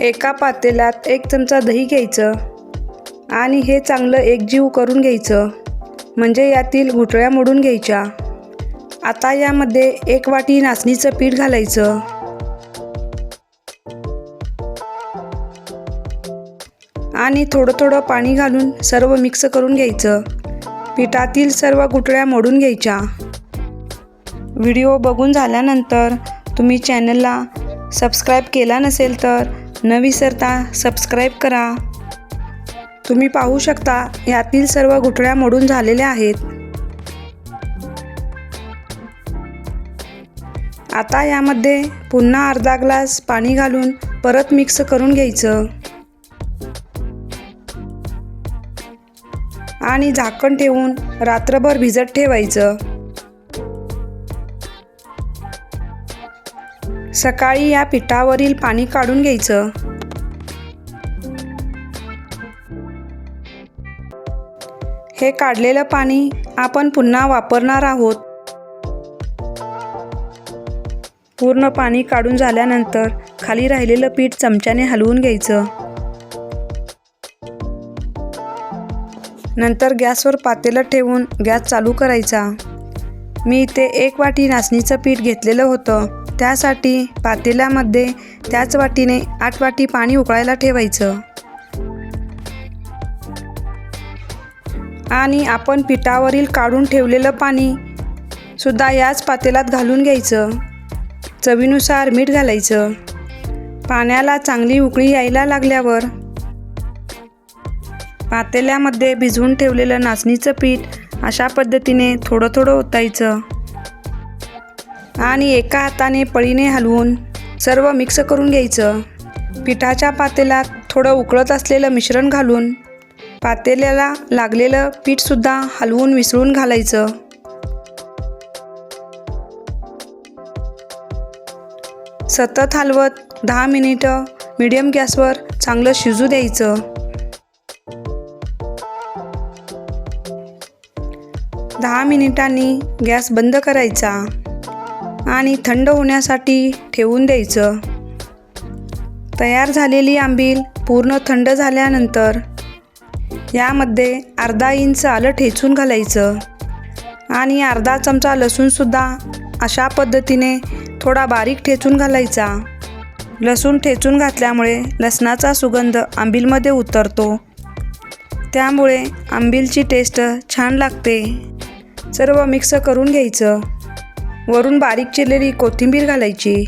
एका पातेल्यात एक चमचा दही घ्यायचं आणि हे चांगलं एकजीव करून घ्यायचं. म्हणजे यातील घुटळ्या मोडून घ्यायच्या. आता यामध्ये एक वाटी नाचणीचं पीठ घालायचं. आणि थोडं थोडं पाणी घालून सर्व मिक्स करून घ्यायचं. पिठातील सर्व गुटळ्या मोडून घ्यायच्या. व्हिडिओ बघून झाल्यानंतर तुम्ही चॅनलला सबस्क्राईब केला नसेल तर न विसरता सबस्क्राईब करा. तुम्ही पाहू शकता यातील सर्व गुठळ्या मोडून झालेल्या आहेत. आता यामध्ये पुन्हा अर्धा ग्लास पाणी घालून परत मिक्स करून घ्यायचं. आणि झाकण ठेवून रात्रभर भिजत ठेवायचं. सकाळी या पिठावरील पाणी काढून घ्यायचं. हे काढलेलं पाणी आपण पुन्हा वापरणार आहोत. पूर्ण पाणी काढून झाल्यानंतर खाली राहिलेलं पीठ चमच्याने हलवून घ्यायचं. नंतर गॅसवर पातेलं ठेवून गॅस चालू करायचा. मी इथे एक वाटी नाचणीचं पीठ घेतलेलं होतं. त्यासाठी पातेल्यामध्ये त्याच वाटीने आठ वाटी पाणी उकळायला ठेवायचं. आणि आपण पिठावरील काढून ठेवलेलं पाणी सुद्धा याच पातेल्यात घालून घ्यायचं. चवीनुसार मीठ घालायचं. पाण्याला चांगली उकळी यायला लागल्यावर पातेल्यामध्ये भिजवून ठेवलेलं नाचणीचं पीठ अशा पद्धतीने थोडं थोडं ओतायचं. आणि एका हाताने पळीने हलवून सर्व मिक्स करून घ्यायचं. पिठाच्या पातेल्यात थोडं उकळत असलेलं मिश्रण घालून पातेल्याला लागलेलं पीठसुद्धा हलवून मिसळून घालायचं. सतत हलवत दहा मिनिटं मीडियम गॅसवर चांगलं शिजू द्यायचं. दहा मिनिटांनी गॅस बंद करायचा आणि थंड होण्यासाठी ठेवून द्यायचं. तयार झालेली आंबील पूर्ण थंड झाल्यानंतर यामध्ये अर्धा इंच आलं ठेचून घालायचं आणि अर्धा चमचा लसूणसुद्धा अशा पद्धतीने थोडा बारीक ठेचून घालायचा. लसूण ठेचून घातल्यामुळे लसणाचा सुगंध आंबीलमध्ये उतरतो. त्यामुळे आंबीलची टेस्ट छान लागते. सर्व मिक्स करून घ्यायचं. वरून बारीक चिरलेली कोथिंबीर घालायची.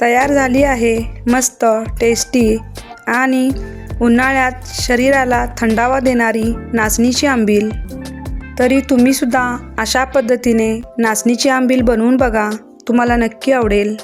तयार झाली आहे. मस्त टेस्टी आणि उन्हाळ्यात शरीराला थंडावा देणारी नाचणीची आंबील. तरी तुम्हीसुद्धा अशा पद्धतीने नाचणीची आंबील बनवून बघा. तुम्हाला नक्की आवडेल.